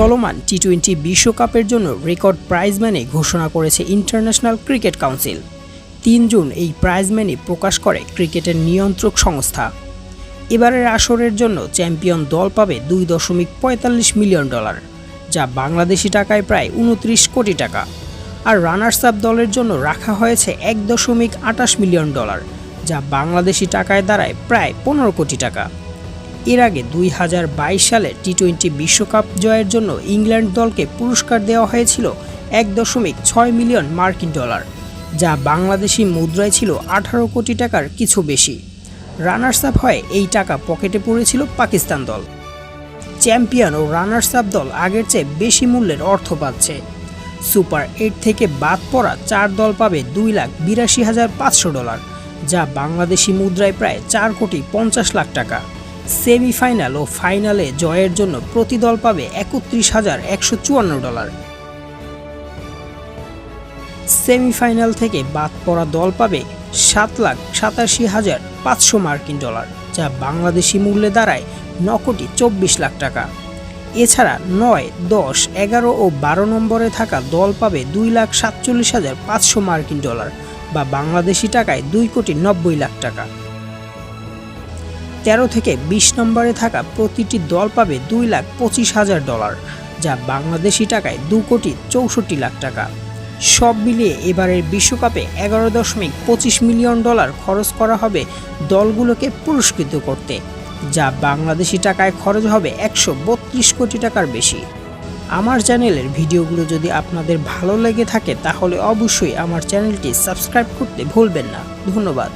চলমান T twenty বিশ্বকাপের জন্য রেকর্ড প্রাইজ মানি ঘোষণা করেছে ইন্টারন্যাশনাল ক্রিকেট কাউন্সিল। তিন জুন এই প্রাইজ মানি প্রকাশ করে ক্রিকেটের নিয়ন্ত্রক সংস্থা। এবারের আসরের জন্য চ্যাম্পিয়ন দল পাবে দুই দশমিক পঁয়তাল্লিশ মিলিয়ন ডলার, যা বাংলাদেশি টাকায় প্রায় উনত্রিশ কোটি টাকা। আর রানার্স আপ দলের জন্য রাখা হয়েছে এক দশমিক আটাশ মিলিয়ন ডলার, যা বাংলাদেশি টাকায় দাঁড়ায় প্রায় পনেরো কোটি টাকা। এর আগে দুই হাজার বাইশ সালে টি টোয়েন্টি বিশ্বকাপ জয়ের জন্য ইংল্যান্ড দলকে পুরস্কার দেওয়া হয়েছিল এক দশমিক ছয় মিলিয়ন মার্কিন ডলার, যা বাংলাদেশি মুদ্রায় ছিল আঠারো কোটি টাকার কিছু বেশি। রানার্স আপ হয়ে এই টাকা পকেটে পড়েছিল পাকিস্তান দল। চ্যাম্পিয়ন ও রানার্স আপ দল আগের চেয়ে বেশি মূল্যের অর্থ পাচ্ছে। সুপার এইট থেকে বাদ পড়া চার দল পাবে দুই লাখ বিরাশি হাজার পাঁচশো ডলার, যা বাংলাদেশি মুদ্রায় প্রায় চার কোটি পঞ্চাশ লাখ টাকা। সেমিফাইনাল ও ফাইনালে জয়ের জন্য প্রতি দল পাবে একত্রিশ হাজার একশো চুয়ান্ন ডলার। সেমিফাইনাল থেকে বাদ পড়া দল পাবে সাত লাখ সাতাশি হাজার পাঁচশো মার্কিন ডলার, যা বাংলাদেশি মূল্যে দাঁড়ায় ন কোটি চব্বিশ লাখ টাকা। এছাড়া নয়, দশ, এগারো ও বারো নম্বরে থাকা দল পাবে দুই লাখ সাতচল্লিশ হাজার পাঁচশো মার্কিন ডলার, বা বাংলাদেশি টাকায় দুই কোটি নব্বই লাখ টাকা। তেরো থেকে বিশ নম্বরে থাকা প্রতিটি দল পাবে দুই লাখ পঁচিশ হাজার ডলার, যা বাংলাদেশি টাকায় দু কোটি চৌষট্টি লাখ টাকা। সব মিলিয়ে এবারের বিশ্বকাপে এগারো দশমিক পঁচিশ মিলিয়ন ডলার খরচ করা হবে দলগুলোকে পুরস্কৃত করতে, যা বাংলাদেশি টাকায় খরচ হবে একশো বত্রিশ কোটি টাকার বেশি। আমার চ্যানেলের ভিডিওগুলো যদি আপনাদের ভালো লেগে থাকে, তাহলে অবশ্যই আমার চ্যানেলটি সাবস্ক্রাইব করতে ভুলবেন না। ধন্যবাদ।